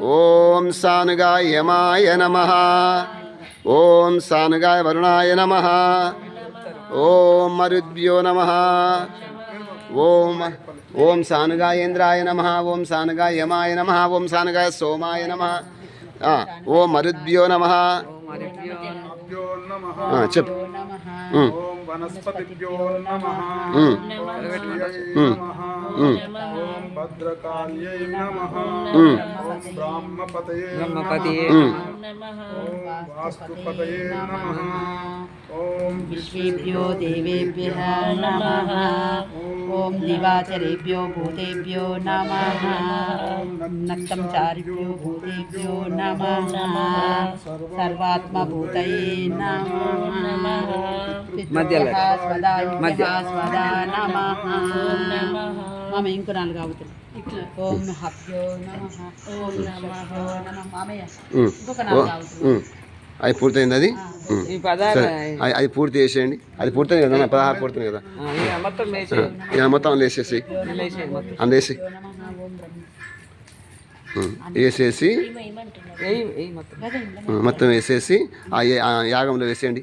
ఓం సానుగాయ యమాయ నమ. ఓం సానుగాయ వరుణాయ నమ. ఓం మరుద్భ్యో నమ. ఓం ఓం సానుగాయేంద్రాయ నమ. ఓం సానుగాయ యమాయ నమ. ఓం సానుగాయ సోమాయ నమ. ఓం మరుద్భ్యో నమ. చెప్పు. వనస్పతిభ్యో నమః. ఉమ్, నమః ఓం భద్రకాళ్యై నమః ఉమ్, ఓం బ్రాహ్మపతయే బ్రహ్మపతియే ఉమ్. ఓం వాస్తుపతయే నమః ఓం విశ్వేభ్యో దేవేభ్యः నమः ఓం దివాచరేభ్యో భూతేభ్యో నమः నక్తం చారిభ్యో భూతేభ్యో నమः సర్వాత్మభూతయే నమः మధ్యలో. స్వదాభ్యः మధ్య. స్వదా నమः మామ ఇంకో నాలుగు ఓం హభ్యో నమః ఓం నమః నమః మామయ్య ఉమ్. ఇంకొక ఓ, నాలుగు అవుతుంది ఉమ్. అది పూర్తయింది అది? అది- పూర్తి చేసేయండి. అది పూర్తయింది కదా పదహారు పూర్తయింది కదా? మొత్తం అందులో వేసేసి. వేసి. వేసేసి మొత్తం. వేసేసి ఆ యా- ఆ యాగంలో వేసేయండి.